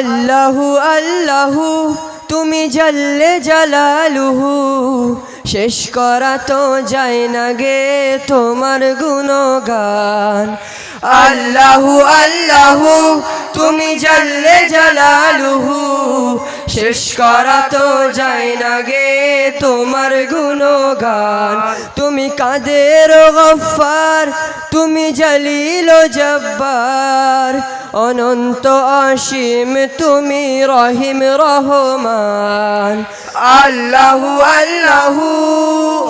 আল্লাহু আল্লাহু, তুমি জাল্লে জালালুহু। শেষ করা তো যায় না গে তোমার গুণগান। আল্লাহু আল্লাহু, তুমি জল্লে জালালুহু। শেষ করা তো যায় না গে তোমার গুণগান। তুমি কাদের গফার, তুমি জলিল জব্বার। অনন্ত অসীম তুমি রহিম রহমান আল্লাহু আল্লাহু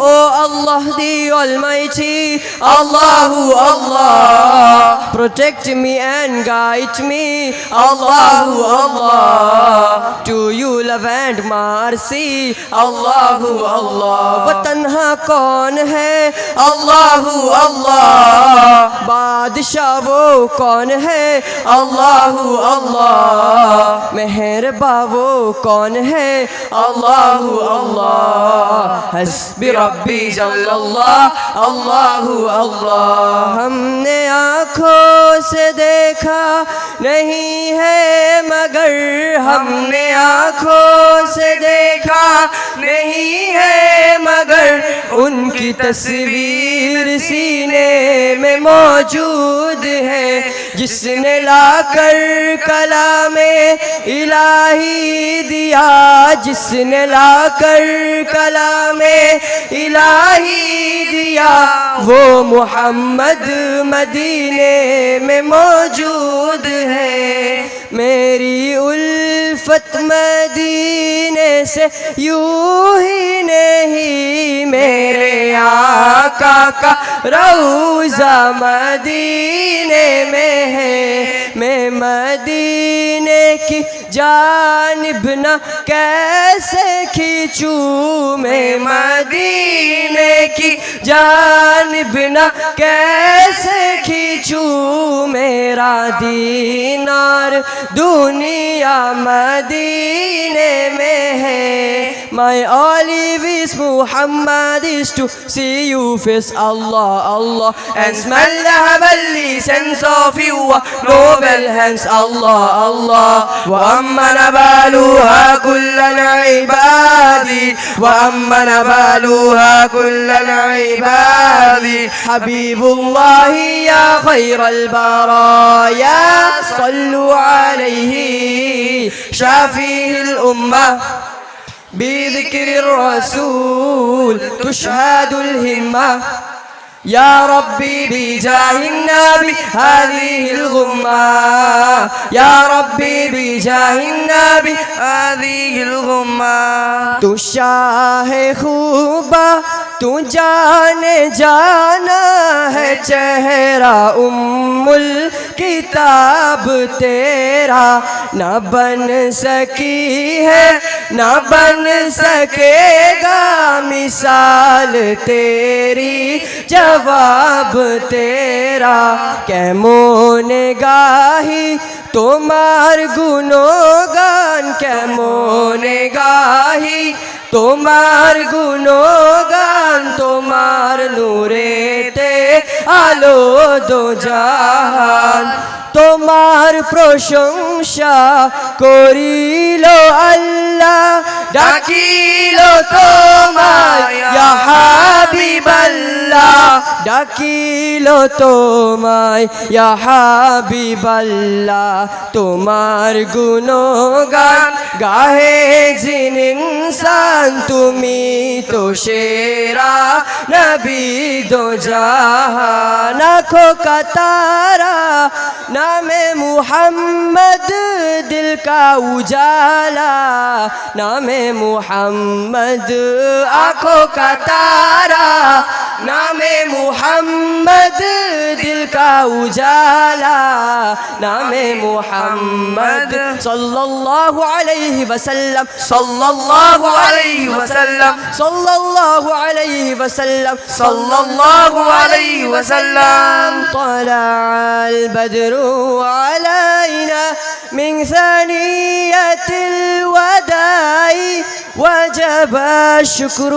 ও আল্লাহ দি অলমাইটি আল্লাহু আল্লাহ protect me and guide me Allahu Allah to you love and mercy Allahu Allah वतनहा कौन है Allahu Allah बादशाह वो कौन है اللہ اللہ مہر باو کون ہے اللہ اللہ حسب ربی جل اللہ اللہ اللہ ہم نے آنکھوں سے دیکھا نہیں ہے مگر ہم نے آنکھوں سے دیکھا نہیں ہے مگر ان کی تصویر سینے موجود ہے، جس نے لا کر کلام الہی دیا، جس نے لا کر کلام الہی دیا، وہ محمد مدینے میں موجود ہے۔ میری الفت مدینے سے یوں ہی نہیں، میرے آقا کا روزہ مدینے میں ہے، میں مدینے جانب نہ کیسے کھیچوں میں مدینے کی؟ جانب نہ کیسے کھیچوں میرا دینار؟ دنیا مدینے میں My olive is Muhammad is to see you face Allah Allah and smell the heavenly sense of you noble hands Allah Allah وأما نبالها كل العباد وأما نبالها كل العباد حبيب الله يا خير البرايا صلوا عليه شافيه الأمة بذكر الرسول تشهد الهمة. يا ربي بجاه النبي هذه الغمة. يا ربي بجاه النبي هذه الغمة. تو جانے جانا ہے چہرہ ام الکتاب تیرا نہ بن سکی ہے، نہ بن سکے گا مثال تیری، جواب تیرا کہ مونگاہی گاہی تمار گنوگان کہ مو তোমার গুণগান তোমার নূরেতে আলো দো জাহান তোমার প্রশংসা করিল আল্লাহ, ডাকিল তোমায় ইয়াহাবিবাল্লাহ ডাকিল তোমায় ইয়াহাবিবাল্লাহ তোমার গুণগান গাহে জিন ইনসান তুমি তো সেরা নবী দো জাহান। আঁখো কাতারা, নামে মুহাম্মদ, দিল কা উজালা। নামে মুহাম্মদ, আঁখো কাতারা, নামে মুহাম্মদ کا اجالا نام محمد صلى الله عليه وسلم. صلى الله عليه وسلم. صلى الله عليه وسلم. صلى الله عليه وسلم. طلع البدر علينا من ثانیت الوداع. وجب الشكر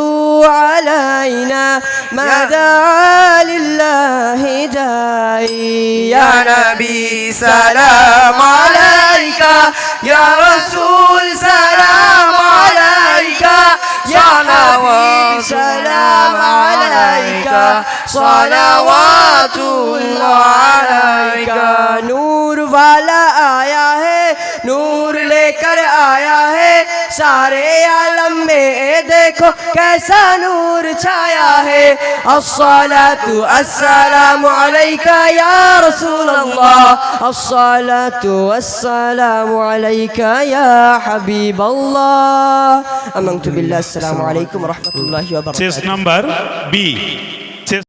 علينا ما دعا لله داعي. يا نبي سلام عليك. يا رسول سلام عليك. يا نبي سلام عليك. صلوات الله عليك. نور ولا آية نور لے کر آیا सारे आलम में देखो कैसा नूर छाया है अस्सलातु अस्सलाम अलैका या रसूल अल्लाह अस्सलातु अस्सलाम अलैका या हबीब अल्लाह अमंतु बिल्लाह अस्सलाम वालेकुम रहमतुल्लाहि व बरकातुहू सिक्स नंबर बी